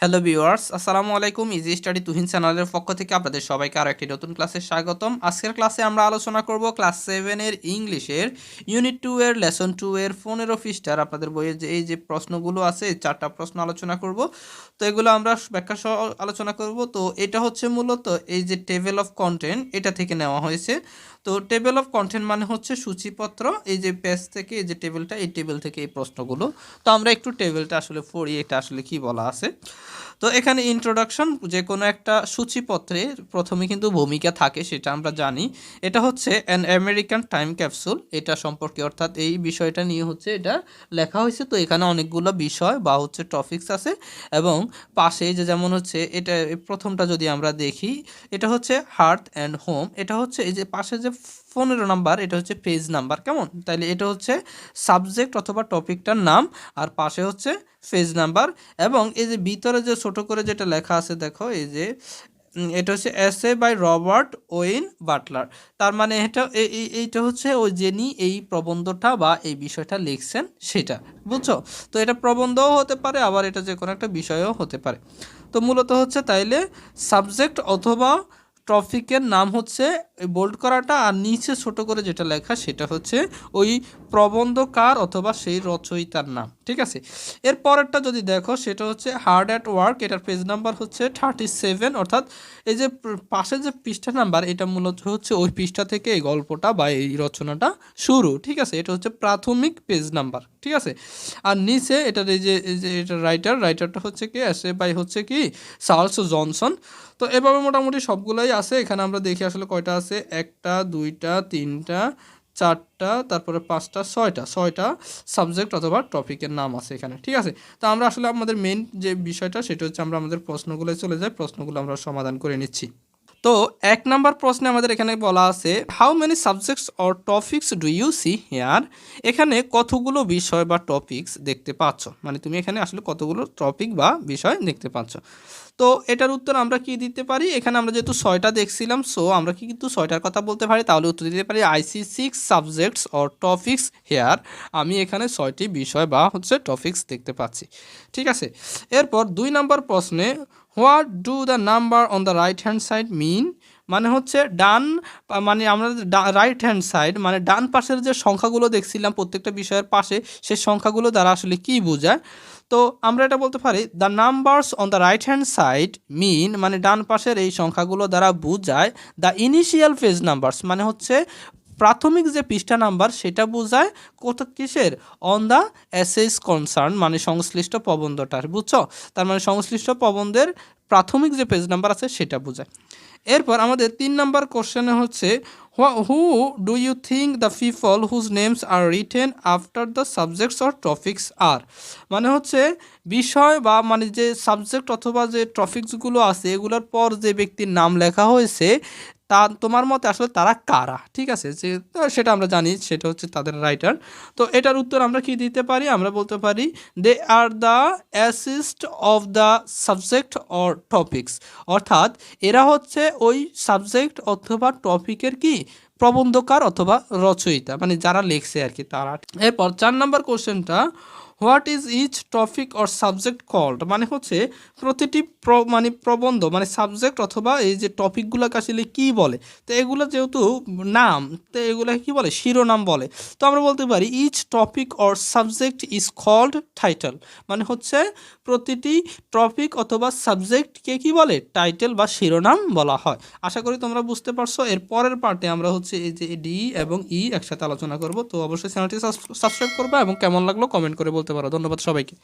Hello viewers আসসালামু আলাইকুম easy study Tuhin চ্যানেলের পক্ষ থেকে আপনাদের সবাইকে আরও একটি নতুন ক্লাসে স্বাগতম। আজকের ক্লাসে আমরা আলোচনা করব ক্লাস সেভেনের ইংলিশের ইউনিট টু এর লেসন টু এর পনেরো পৃষ্ঠার আপনাদের বইয়ের যে, এই যে প্রশ্নগুলো আছে চারটা প্রশ্ন আলোচনা করব। তো এগুলো আমরা ব্যাখ্যা সহ আলোচনা করব। তো এটা হচ্ছে মূলত এই যে টেবিল অফ কন্টেন্ট এটা থেকে নেওয়া হয়েছে। তো টেবিল অফ কন্টেন্ট মানে হচ্ছে সূচিপত্র, এই যে পেজ থেকে, এই যে টেবিলটা এই টেবিল থেকে এই প্রশ্নগুলো। তো আমরা একটু টেবিলটা আসলে পড়ি, এটা আসলে কি বলা আছে। তো এখানে ইন্ট্রোডাকশন যে কোনো একটা সূচিপত্রে প্রথমে কিন্তু ভূমিকা থাকে, সেটা আমরা জানি। এটা হচ্ছে অ্যান আমেরিকান টাইম ক্যাপসুল এটা সম্পর্কে অর্থাৎ এই বিষয়টা নিয়ে হচ্ছে এটা লেখা হয়েছে। তো এখানে অনেকগুলো বিষয় বা হচ্ছে টপিকস আছে এবং পাশে যে যেমন হচ্ছে, এটা প্রথমটা যদি আমরা দেখি, এটা হচ্ছে হার্ট অ্যান্ড হোম এটা হচ্ছে এই যে পাশে যে পনেরো নাম্বার, এটা হচ্ছে পেজ নাম্বার, কেমন? তাইলে এটা হচ্ছে সাবজেক্ট অথবা টপিকটার নাম, আর পাশে হচ্ছে পেজ নাম্বার, এবং এই যে ভিতরে যে ছোট করে যেটা লেখা আছে, দেখো, এই যে এটা হচ্ছে এসে বাই রবার্ট ওয়েন বাটলার। তার মানে এটা এই- এইটা হচ্ছে ওই যিনি এই প্রবন্ধটা বা এই বিষয়টা লিখছেন, সেটা, বুঝছ? তো এটা প্রবন্ধও হতে পারে, আবার এটা যে কোনো একটা বিষয়ও হতে পারে। তো মূলত হচ্ছে তাইলে সাবজেক্ট অথবা টপিকের নাম হচ্ছে বোল্ড করাটা আর নিচে ছোট করে যেটা লেখা সেটা হচ্ছে ওই প্রবন্ধকার অথবা সেই রচয়িতার নাম, ঠিক আছে? এর পরেরটা যদি দেখো সেটা হচ্ছে হার্ড অ্যাট ওয়ার্ক এটার পেজ নাম্বার হচ্ছে থার্টি সেভেন অর্থাৎ এই যে পাশে যে পৃষ্ঠা নাম্বার এটা মূলত হচ্ছে ওই পৃষ্ঠা থেকে এই গল্পটা বা এই রচনাটা শুরু, ঠিক আছে? এটা হচ্ছে প্রাথমিক পেজ নাম্বার ঠিক আছে? আর নিচে এটার এই যে এই যে এটা রাইটার রাইটারটা হচ্ছে কি? এসে বাই হচ্ছে কি? চার্লস জনসন তো এভাবে মোটামুটি সবগুলাই আছে, এখানে আমরা দেখি আসলে কয়টা আছে। একটা, দুইটা, তিনটা, চারটা, তারপরে পাঁচটা, ছয়টা। ছয়টা সাবজেক্ট অথবা টপিকের নাম আছে এখানে, ঠিক আছে? তো আমরা আসলে আমাদের মেন যে বিষয়টা, সেটা হচ্ছে আমরা আমাদের প্রশ্নগুলোয় চলে যাই, প্রশ্নগুলো আমরা সমাধান করে নিচ্ছি। তো এক নাম্বার প্রশ্নে আমাদের এখানে বলা আছে how many subjects or topics do you see here এখানে কতগুলো বিষয় বা টপিক্স দেখতে পাচ্ছ? মানে তুমি এখানে আসলে কতগুলো টপিক বা বিষয় দেখতে পাচ্ছ? তো এটার উত্তর আমরা কি দিতে পারি? এখানে আমরা যেহেতু ছয়টা দেখছিলাম সো আমরা কি কিন্তু ছয়টার কথা বলতে পারি, তাহলে উত্তর দিতে পারি I see six subjects or topics here আমি এখানে ছয়টি বিষয় বা হচ্ছে টপিক্স দেখতে পাচ্ছি। ঠিক আছে? এরপর দুই নাম্বার প্রশ্নে what do the number on the right hand side mean? মানে হচ্ছে ডান মানে আমরা রাইট হ্যান্ড সাইড মানে ডান পাশের যে সংখ্যাগুলো দেখছিলাম প্রত্যেকটা বিষয়ের পাশে সেই সংখ্যাগুলো দ্বারা আসলে কি বোঝায়? তো আমরা এটা বলতে পারি, the numbers on the right hand side mean মানে ডান পাশের এই সংখ্যাগুলো দ্বারা বোঝায় দ্য ইনিশিয়াল ফেজ নাম্বারস মানে হচ্ছে প্রাথমিক যে পৃষ্ঠা নাম্বার, সেটা বোঝায় কোথা কিসের? অন দ্য এসএস কনসার্ন মানে সংশ্লিষ্ট প্রবন্ধটার, বুঝছ? তার মানে সংশ্লিষ্ট প্রবন্ধের প্রাথমিক যে পেজ নাম্বার আছে, সেটা বোঝায়। এরপর আমাদের তিন নাম্বার কোশ্চেনে হচ্ছে who do you think the people whose names are written after the subjects or topics are মানে হচ্ছে, বিষয় বা মানে যে সাবজেক্ট অথবা যে টপিকসগুলো আছে, এগুলোর পর যে ব্যক্তির নাম লেখা হয়েছে তা তোমার মতে আসলে তারা কারা? ঠিক আছে? যে সেটা আমরা জানি, সেটা হচ্ছে তাদের রাইটার তো এটার উত্তর আমরা কি দিতে পারি? আমরা বলতে পারি they are the assist of the subject or topics অর্থাৎ এরা হচ্ছে ওই সাবজেক্ট অথবা টপিকের কি? প্রবন্ধকার অথবা রচয়িতা মানে যারা লেখছে আর কি তারা। এরপর চার নম্বর কোশ্চেনটা what is each topic or subject called? মানে হচ্ছে প্রতিটি প্র মানে প্রবন্ধ মানে সাবজেক্ট অথবা এই যে টপিকগুলোকে আসলে কী বলে? তো এগুলো যেহেতু নাম, তো এগুলো কি বলে? শিরোনাম বলে। তো আমরা বলতে পারি each topic or subject is called title. মানে হচ্ছে প্রতিটি টপিক অথবা সাবজেক্টকে কি বলে? টাইটেল বা শিরোনাম বলা হয়। আশা করি তোমরা বুঝতে পারছ। এর পরের পার্টে আমরা হচ্ছে এই যে ডি এবং ই একসাথে আলোচনা করব। তো অবশ্যই চ্যানেলটি সাবস্ক্রাইব করবে এবং কেমন লাগল কমেন্ট করে বলতে পারো। ধন্যবাদ সবাইকে।